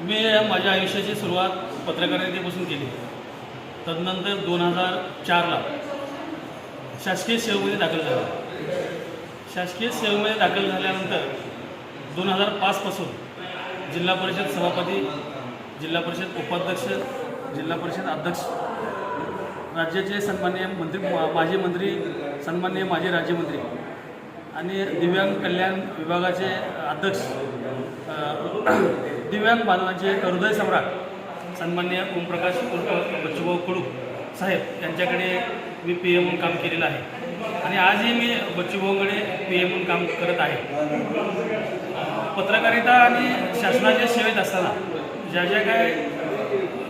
मी माझ्या आयुष्याची सुरुवात पत्रकारितेपासून केली. तदनंतर दोन हजार चारला शासकीय सेवेमध्ये दाखल झालो. शासकीय सेवेमध्ये दाखल झाल्यानंतर दोन हजार पाचपासून जिल्हा परिषद सभापती जिल्हा परिषद उपाध्यक्ष जिल्हा परिषद अध्यक्ष राज्याचे सन्मान्य मंत्री मा- माजी मंत्री सन्माननीय माजी राज्यमंत्री आणि दिव्यांग कल्याण विभागाचे अध्यक्ष दिव्यांग बांधवांचे हृदय सम्राट सन्माननीय ओमप्रकाश उर्फ बच्चूभाऊ कडू साहेब यांच्याकडे मी पी एम म्हणून काम केलेलं आहे. आणि आजही मी बच्चूभाऊकडे पी एम म्हणून काम करत आहे. पत्रकारिता आणि शासनाच्या सेवेत असताना ज्या ज्या काय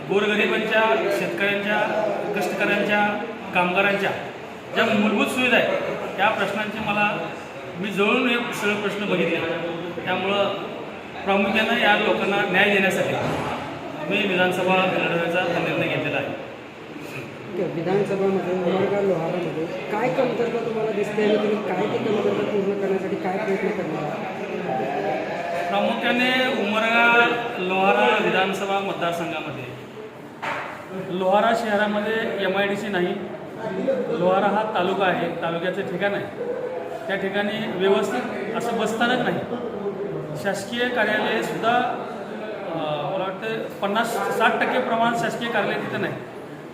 गोरगरिबांच्या शेतकऱ्यांच्या कष्टकऱ्यांच्या कामगारांच्या ज्या मूलभूत सुविधा आहेत त्या प्रश्नांचे मला मी जवळून हे सगळे प्रश्न बघितले. त्यामुळं प्रामुख्यानं या लोकांना न्याय देण्यासाठी मी विधानसभा लढवण्याचा हा निर्णय घेतलेला आहे ठीक आहे. विधानसभामध्ये उमरगा लोहारामध्ये काय कमतरता तुम्हाला दिसते आणि तुम्ही काय ती कमतरता पूर्ण करण्यासाठी काय प्रयत्न करणार आहात? प्रामुख्याने उमरगा लोहारा विधानसभा मतदारसंघामध्ये लोहारा शहरामध्ये एम आय डी सी नाही लोहारा हा तालुका आहे तालुक्याचं ठिकाण आहे त्या ठिकाणी व्यवस्थित असं बसस्थानक नाही शासकीय कार्यालय सुद्धा मला वाटतं पन्नास साठ टक्के प्रमाण शासकीय कार्यालय तिथं नाही.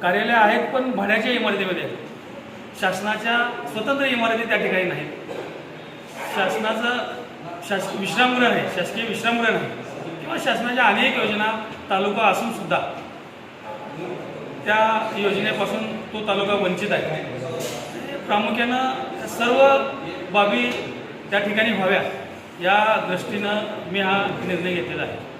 कार्यालय आहेत पण भाड्याच्या इमारतीमध्ये. आहेत शासनाच्या स्वतंत्र इमारती त्या ठिकाणी नाहीत. शासनाचं शास विश्रामगृह आहे शासकीय विश्रामगृह नाही. किंवा शासनाच्या अनेक योजना तालुका असून सुद्धा त्या योजनेपासून तो तालुका वंचित आहे. प्रामुख्यानं सर्व बाबी त्या ठिकाणी व्हाव्या या दृष्टीनं मी हा निर्णय घेतलेला आहे.